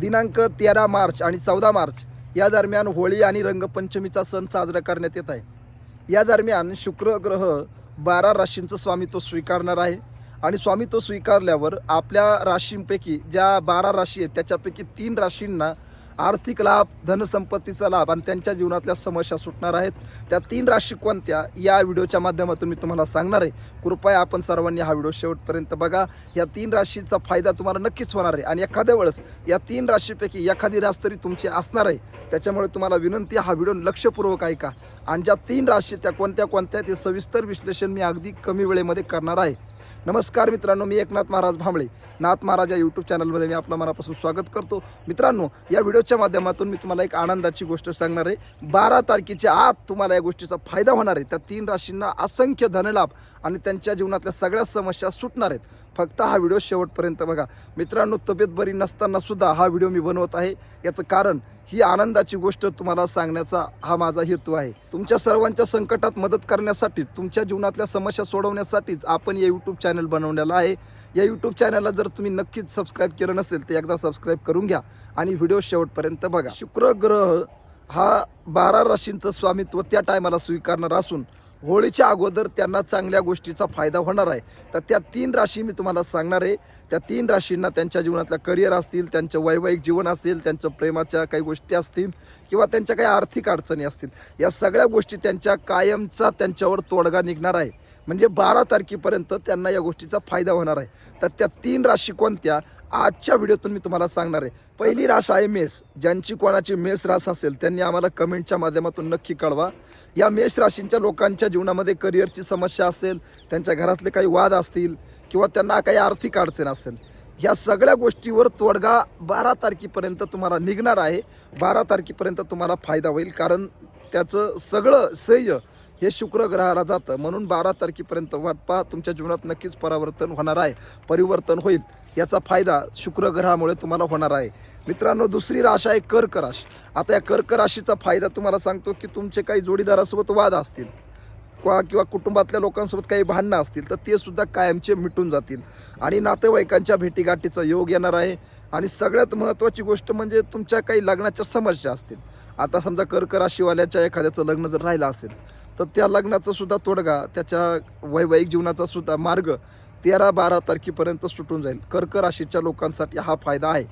दिनांक तेरा मार्च आणि चौदा मार्च या दरम्यान होळी आणि रंगपंचमीचा सण साजरा करण्यात येत आहे. या दरम्यान शुक्र ग्रह बारा राशींचं स्वामित्व स्वीकारणार आहे आणि स्वामित्व स्वीकारल्यावर आपल्या राशींपैकी ज्या बारा राशी आहेत त्याच्यापैकी तीन राशींना आर्थिक लाभ धनसंपत्तीचा लाभ आणि त्यांच्या जीवनातल्या समस्या सुटणार आहेत. त्या तीन राशी कोणत्या? या व्हिडिओच्या माध्यमातून मी तुम्हाला सांगणार आहे. कृपया आपण सर्वांनी हा व्हिडिओ शेवटपर्यंत बघा. या तीन राशीचा फायदा तुम्हाला नक्कीच होणार आहे. आणि एखाद्या वेळेस या तीन राशीपैकी एखादी रास तरी तुमची असणार आहे. त्याच्यामुळे तुम्हाला विनंती हा व्हिडिओ लक्षपूर्वक ऐका. आणि ज्या तीन राशी त्या कोणत्या कोणत्या ते सविस्तर विश्लेषण मी अगदी कमी वेळेमध्ये करणार आहे. नमस्कार मित्रांनो मी एकनाथ महाराज भांबळे. नाथ महाराज या यूट्यूब चॅनलमध्ये मी आपलं मनापासून स्वागत करतो. मित्रांनो या व्हिडिओच्या माध्यमातून मी तुम्हाला एक आनंदाची गोष्ट सांगणार आहे. बारा तारखेच्या आत तुम्हाला या गोष्टीचा फायदा होणार आहे. त्या तीन राशींना असंख्य धनलाभ आणि त्यांच्या जीवनातल्या सगळ्या समस्या सुटणार आहेत. फक्त हा व्हिडिओ शेवटपर्यंत बघा. मित्रांनो तब्येत बरी नसताना सुद्धा हा व्हिडिओ मी बनवत आहे. याचं कारण ही आनंदाची गोष्ट तुम्हाला सांगण्याचा हा माझा हेतू आहे. तुमच्या सर्वांच्या संकटात मदत करण्यासाठी तुमच्या जीवनातल्या समस्या सोडवण्यासाठीच आपण या यूट्यूब चॅनल बनवलेला आहे. या यूट्यूब चॅनलला जर तुम्ही नक्कीच सबस्क्राईब केलं नसेल तर एकदा सबस्क्राईब करून घ्या आणि व्हिडिओ शेवटपर्यंत बघा. शुक्र ग्रह हा बारा राशींचं स्वामित्व त्या टायमाला स्वीकारणार असून होळीच्या अगोदर त्यांना चांगल्या गोष्टीचा फायदा होणार आहे. तर त्या तीन राशी मी तुम्हाला सांगणार आहे. त्या तीन राशींना त्यांच्या जीवनातल्या करिअर असतील त्यांचं वैवाहिक जीवन असेल त्यांचं प्रेमाच्या काही गोष्टी असतील किंवा त्यांच्या काही आर्थिक अडचणी असतील या सगळ्या गोष्टी त्यांच्या कायमचा त्यांच्यावर तोडगा निघणार आहे. म्हणजे बारा तारखेपर्यंत त्यांना या गोष्टीचा फायदा होणार आहे. तर त्या तीन राशी कोणत्या? आजच्या व्हिडिओतून मी तुम्हाला सांगणार आहे. पहिली रास आहे मेष. ज्यांची कोणाची मेष रास असेल त्यांनी आम्हाला कमेंटच्या माध्यमातून नक्की कळवा. या मेष राशींच्या लोकांच्या जीवनामध्ये करिअरची समस्या असेल त्यांच्या घरातले काही वाद असतील किंवा त्यांना काही आर्थिक अडचण असेल ह्या सगळ्या गोष्टीवर तोडगा बारा तारखेपर्यंत तुम्हाला निघणार आहे. बारा तारखेपर्यंत तुम्हाला फायदा होईल कारण त्याचं सगळं श्रेय हे शुक्र ग्रहाला जातं. म्हणून बारा तारखेपर्यंत वाट पहा तुमच्या जीवनात नक्कीच परावर्तन होणार आहे परिवर्तन होईल याचा फायदा शुक्र ग्रहामुळे तुम्हाला होणार आहे. मित्रांनो दुसरी राश आहे कर्क राश. आता या कर्क राशीचा फायदा तुम्हाला सांगतो की तुमचे काही जोडीदारासोबत वाद असतील किंवा किंवा कुटुंबातल्या लोकांसोबत काही भांडणं असतील तर ते सुद्धा कायमचे मिटून जातील. आणि नातेवाईकांच्या भेटीगाठीचा योग येणार आहे. आणि सगळ्यात महत्त्वाची गोष्ट म्हणजे तुमच्या काही लग्नाच्या समस्या असतील. आता समजा कर्क राशीवाल्याच्या एखाद्याचं लग्न जर राहिलं असेल तर त्या लग्नाचा सुद्धा तोडगा त्याच्या वैवाहिक जीवनाचा सुद्धा मार्ग तेरा बारा तारखेपर्यंत सुटून जाईल. कर्क राशीच्या लोकांसाठी हा फायदा आहे.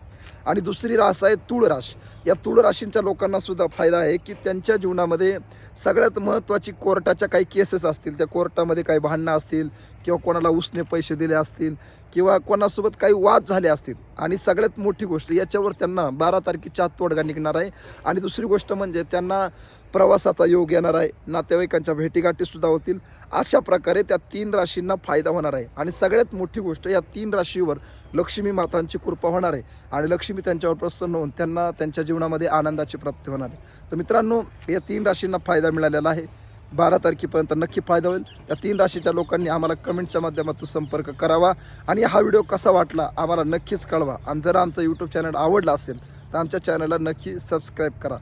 आणि दुसरी रास आहे तुळ राश या तुळ राशींच्या लोकांना सुद्धा फायदा आहे की त्यांच्या जीवनामध्ये सगळ्यात महत्त्वाची कोर्टाच्या काही केसेस असतील त्या कोर्टामध्ये काही भांडणं असतील किंवा कोणाला उसने पैसे दिले असतील किंवा कोणासोबत काही वाद झाले असतील. आणि सगळ्यात मोठी गोष्ट याच्यावर त्यांना बारा तारखेच्या आत तोडगा निघणार आहे. आणि दुसरी गोष्ट म्हणजे त्यांना प्रवासाचा योग येणार आहे. नातेवाईकांच्या भेटीगाठीसुद्धा होतील. अशा प्रकारे त्या तीन राशींना फायदा होणार आहे. आणि सगळ्यात मोठी गोष्ट या तीन राशीवर लक्ष्मी मातांची कृपा होणार आहे. आणि लक्ष्मी त्यांच्यावर प्रसन्न होऊन त्यांना त्यांच्या जीवनामध्ये आनंदाची प्राप्ती होणार आहे. तर मित्रांनो या तीन राशींना फायदा मिळालेला आहे. बारा तारखेपर्यंत नक्की फायदा होईल. त्या तीन राशीच्या लोकांनी आम्हाला कमेंटच्या माध्यमातून संपर्क करावा. आणि हा व्हिडिओ कसा वाटला आम्हाला नक्कीच कळवा. आणि जर आमचं यूट्यूब चॅनल आवडला असेल तर आमच्या चॅनलला नक्की सबस्क्राईब करा.